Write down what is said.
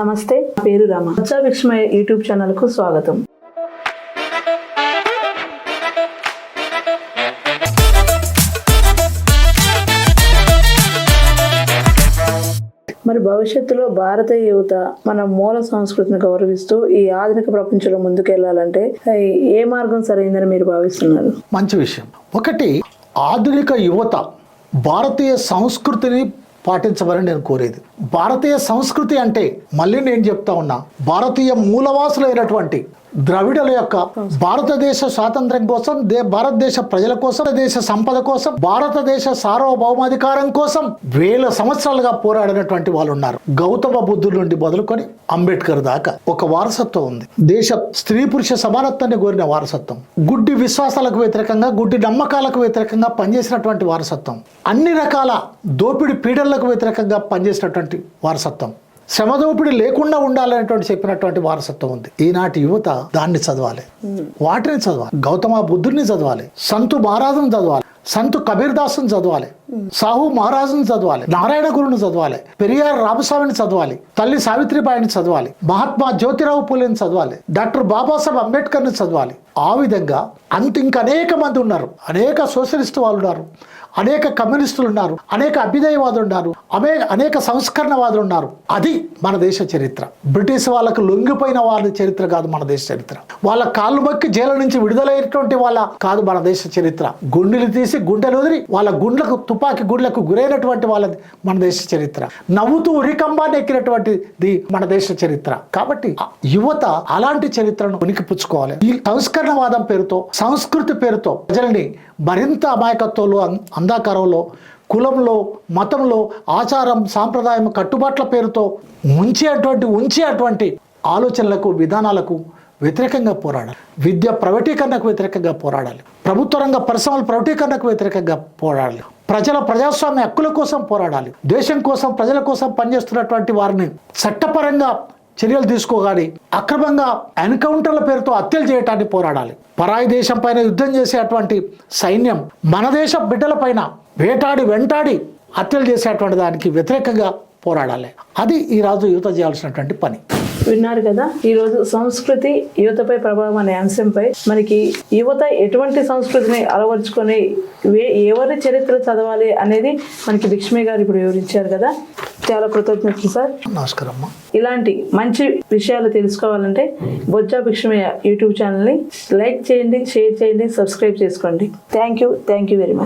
నమస్తే పేరు రామ. వచ్చా యూట్యూబ్ ఛానల్కు స్వాగతం. మరి భవిష్యత్తులో భారతీయ యువత మన మూల సంస్కృతిని గౌరవిస్తూ ఈ ఆధునిక ప్రపంచంలో ముందుకెళ్ళాలంటే ఏ మార్గం సరైందని మీరు భావిస్తున్నారు? మంచి విషయం. ఒకటి ఆధునిక యువత భారతీయ సంస్కృతిని పాటించమని నేను కోరేది. భారతీయ సంస్కృతి అంటే మళ్ళీ నేను చెప్తా ఉన్నా భారతీయ మూలవాసులైనటువంటి ద్రవిడల యొక్క భారతదేశ స్వాతంత్ర్యం కోసం దే భారతదేశ ప్రజల కోసం దేశ సంపద కోసం భారతదేశ సార్వభౌమాధికారం కోసం వేల సంవత్సరాలుగా పోరాడినటువంటి వాళ్ళు ఉన్నారు గౌతమ బుద్ధుడు నుండి మొదలుకొని అంబేద్కర్ దాకా ఒక వారసత్వం ఉంది. దేశ స్త్రీ పురుష సమానత్వాన్ని కోరిన వారసత్వం. గుడ్డి విశ్వాసాలకు వ్యతిరేకంగా గుడ్డి నమ్మకాలకు వ్యతిరేకంగా పనిచేసినటువంటి వారసత్వం. అన్ని రకాల దోపిడి పీడలకు వ్యతిరేకంగా పనిచేసినటువంటి వారసత్వం. శ్రమదోపిడి లేకుండా ఉండాలనేటువంటి చెప్పినటువంటి వారసత్వం ఉంది. ఈనాటి యువత దాన్ని చదవాలి. వాటిని చదవాలి. గౌతమ బుద్ధుడిని చదవాలి. సంతు మహారాజుని చదవాలి. సంతు కబీర్దాస్ని చదవాలి. సాహు మహారాజుని చదవాలి నారాయణ గురుని చదవాలి పెరియార్ రామస్వామిని చదవాలి తల్లి సావిత్రిబాయిని చదవాలి మహాత్మా జ్యోతిరావు పూలేని చదవాలి డాక్టర్ బాబాసాహెబ్ అంబేద్కర్ని చదవాలి. ఆ విధంగా అంత ఇంకా అనేక మంది ఉన్నారు. అనేక సోషలిస్ట్ వాళ్ళు ఉన్నారు అనేక కమ్యూనిస్టులు ఉన్నారు అనేక అభ్యుదయవాదులు ఉన్నారు అనే అనేక సంస్కరణవాదులు ఉన్నారు అది మన దేశ చరిత్ర. బ్రిటిష్ వాళ్ళకు లొంగిపోయిన వాళ్ళ చరిత్ర కాదు మన దేశ చరిత్ర. వాళ్ళ కాళ్ళు మొక్కి జైలు నుంచి విడుదలైనటువంటి వాళ్ళ కాదు మన దేశ చరిత్ర. గుండెలు తీసి గుండెలు వదిలి వాళ్ళ గుండెలకు తుపాకీ గుడ్లకు గురైనటువంటి వాళ్ళది మన దేశ చరిత్ర. నవ్వుతూ ఉరికంబాన్ని ఎక్కినటువంటిది మన దేశ చరిత్ర. కాబట్టి యువత అలాంటి చరిత్రను ఉనికిపుచ్చుకోవాలి ఈ సంస్కరణవాదం పేరుతో సంస్కృతి పేరుతో ప్రజల్ని మరింత అమాయకత్వంలో అం- అంధాకారంలో కులంలో మతంలో ఆచారం సాంప్రదాయం కట్టుబాట్ల పేరుతో ముంచేటువంటి ఉంచేటువంటి ఆలోచనలకు విధానాలకు వ్యతిరేకంగా పోరాడాలి. విద్య ప్రైవేటీకరణకు వ్యతిరేకంగా పోరాడాలి. ప్రభుత్వ రంగ పరిశ్రమల ప్రైవేటీకరణకు వ్యతిరేకంగా పోరాడాలి. ప్రజల ప్రజాస్వామ్య హక్కుల కోసం పోరాడాలి. దేశం కోసం ప్రజల కోసం పనిచేస్తున్నటువంటి వారిని చట్టపరంగా చర్యలు తీసుకోగాలి అక్రమంగా ఎన్కౌంటర్ల పేరుతో హత్యలు చేయటానికి పోరాడాలి. పరాయి దేశం పైన యుద్ధం చేసేటువంటి సైన్యం మన దేశ బిడ్డల పైన వేటాడి వెంటాడి హత్యలు చేసేటువంటి దానికి వ్యతిరేకంగా పోరాడాలి. అది ఈరోజు యువత చేయాల్సినటువంటి పని. విన్నారు కదా ఈరోజు సంస్కృతి యువతపై ప్రభావం అనే అంశంపై మనకి యువత ఎటువంటి సంస్కృతిని అలవర్చుకొని వే- ఎవరి చరిత్ర చదవాలి అనేది మనకి భిక్ష్మి గారు ఇప్పుడు వివరించారు కదా. చాలా కృతజ్ఞతలు సార్. నమస్కారం ఇలాంటి మంచి విషయాలు తెలుసుకోవాలంటే బొజ్జా భిక్షమయ్య యూట్యూబ్ ఛానల్ని లైక్ చేయండి షేర్ చేయండి సబ్స్క్రైబ్ చేసుకోండి. Thank you thank you very much